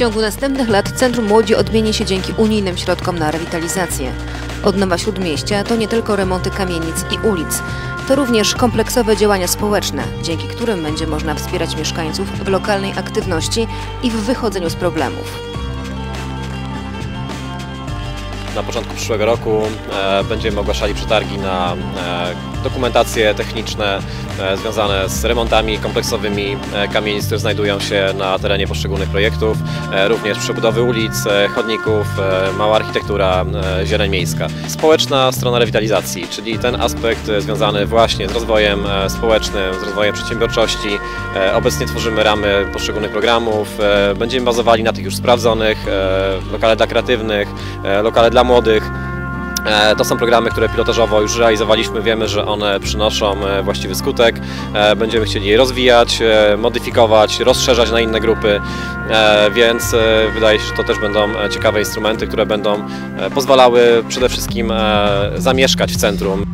ciągu następnych lat Centrum Łodzi odmieni się dzięki unijnym środkom na rewitalizację. Odnowa Śródmieścia to nie tylko remonty kamienic i ulic, to również kompleksowe działania społeczne, dzięki którym będzie można wspierać mieszkańców w lokalnej aktywności i w wychodzeniu z problemów. Na początku przyszłego roku e, będziemy ogłaszali przetargi na e, dokumentacje techniczne e, związane z remontami kompleksowymi kamienic, które znajdują się na terenie poszczególnych projektów, również przebudowy ulic, chodników, mała architektura, zieleń miejska. Społeczna strona rewitalizacji, czyli ten aspekt związany właśnie z rozwojem społecznym, z rozwojem przedsiębiorczości. Obecnie tworzymy ramy poszczególnych programów, będziemy bazowali na tych już sprawdzonych, lokale dla kreatywnych, lokale dla młodych. E, To są programy, które pilotażowo już realizowaliśmy. Wiemy, że one przynoszą e, właściwy skutek. E, Będziemy chcieli je rozwijać, modyfikować, rozszerzać na inne grupy, więc wydaje się, że to też będą ciekawe instrumenty, które będą pozwalały przede wszystkim zamieszkać w centrum.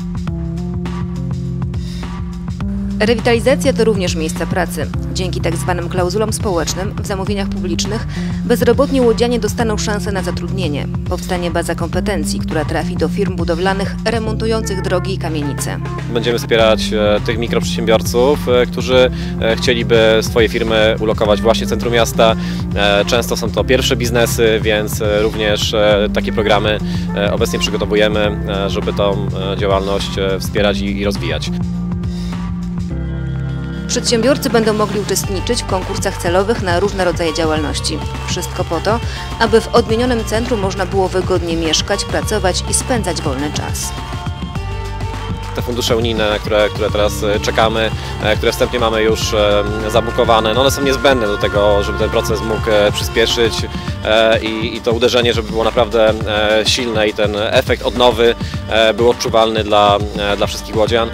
Rewitalizacja to również miejsca pracy. Dzięki tzw. klauzulom społecznym w zamówieniach publicznych bezrobotni łodzianie dostaną szansę na zatrudnienie. Powstanie baza kompetencji, która trafi do firm budowlanych remontujących drogi i kamienice. Będziemy wspierać e, tych mikroprzedsiębiorców, e, którzy e, chcieliby swoje firmy ulokować właśnie w centrum miasta. Często są to pierwsze biznesy, więc również takie programy obecnie przygotowujemy, żeby tą działalność wspierać i rozwijać. Przedsiębiorcy będą mogli uczestniczyć w konkursach celowych na różne rodzaje działalności. Wszystko po to, aby w odmienionym centrum można było wygodnie mieszkać, pracować i spędzać wolny czas. te fundusze unijne, które, które teraz e, czekamy, e, które wstępnie mamy już e, zabukowane, no one są niezbędne do tego, żeby ten proces mógł przyspieszyć i, i to uderzenie, żeby było naprawdę silne i ten efekt odnowy był odczuwalny dla, dla wszystkich łodzian.